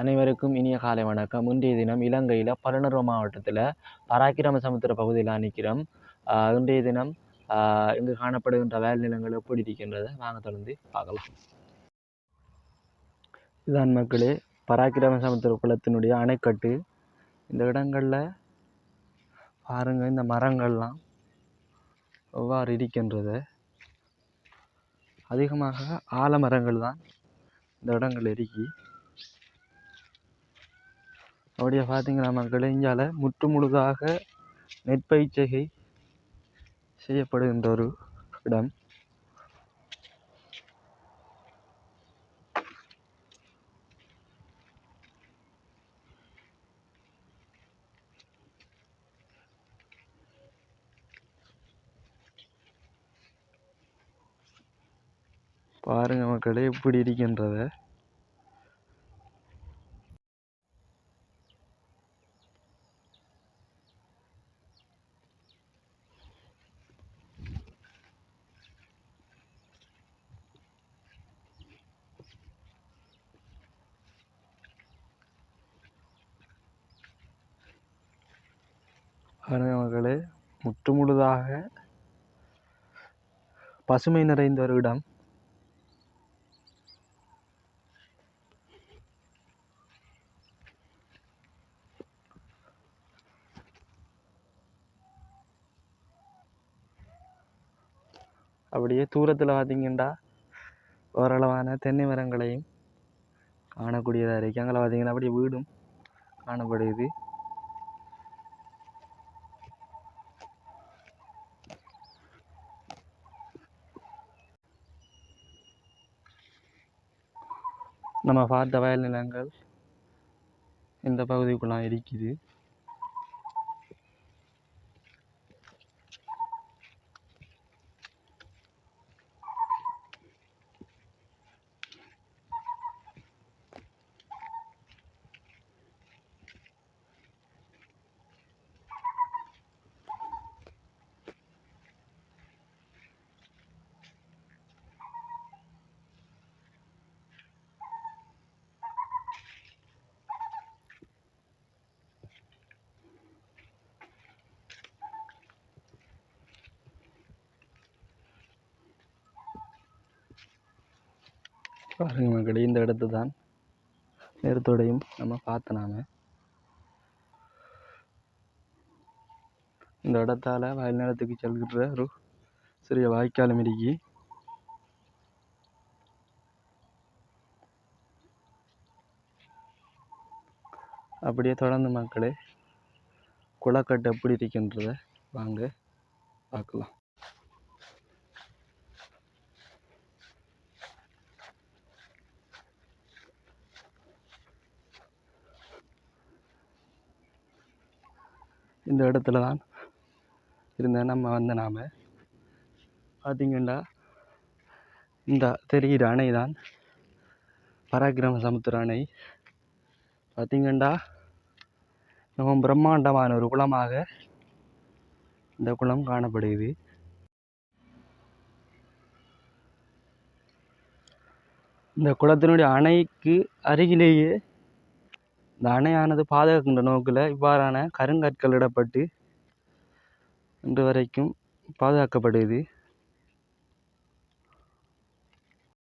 அனைவருக்கும் இனிய காலை வணக்கம். இன்றைய தினம் இலங்கையில் பலனர்வ மாவட்டத்தில் பராக்கிரம சமுத்திர பகுதியில் நிற்கிறோம் இன்றைய தினம் இங்கு காணப்படுகின்ற வேல் நிலங்கள் எப்படி இருக்கின்றதை வாங்க தொடர்ந்து பார்க்கலாம். இதான் மக்களே பராக்கிரம சமுத்திர குளத்தினுடைய அணைக்கட்டு. இந்த இடங்களில் பாருங்கள் இந்த மரங்கள்லாம் எவ்வாறு இருக்கின்றது. அதிகமாக ஆலமரங்கள் தான் இந்த இடங்கள் இருக்கி. அப்படியே பார்த்தீங்கன்னா மக்களே இங்கால முற்று முழுதாக நெற்பயிற்சிகை செய்யப்படுகின்ற ஒரு இடம். பாருங்க மக்களே எப்படி இருக்கின்றத. பாருங்க முற்று முழுதாக பசுமை நிறைந்த ஒரு இடம். அப்படியே தூரத்தில் பார்த்தீங்கன்னா ஓரளவான தென்னை மரங்களையும் காணக்கூடியதாக இருக்குது அங்கே பார்த்தீங்கன்னா அப்படியே வீடும் காணப்படுது. நம்ம பார்த்த வயல் நிலங்கள் இந்த பகுதிக்குள்ளே இருக்குது பாருங்க மக்களே இந்த இடத்து தான் நேரத்தோடையும் நம்ம பார்த்த இந்த இடத்தால் வயல் நிலத்துக்கு செல்கிற ஒரு சிறிய வாய்க்காலும் இருக்கு அப்படியே தொடர்ந்து மக்களே குளக்கட்டு எப்படி இருக்கின்றத வாங்க பார்க்கலாம். இந்த இடத்துல தான் இருந்த நம்ம வந்த நாம். பார்த்தீங்கன்னா இந்த தெரிகிற அணை தான். பராக்கிரம சமுத்திர அணை. பார்த்தீங்கன்னா நம்ம பிரம்மாண்டமான ஒரு குளமாக இந்த குளம் காணப்படுகிறது. இந்த குளத்தினுடைய அணைக்கு அருகிலேயே இந்த அணையானது பாதுகாக்கின்ற நோக்கில் இவ்வாறான கருங்கற்கள் இடப்பட்டு இன்று வரைக்கும் பாதுகாக்கப்படுது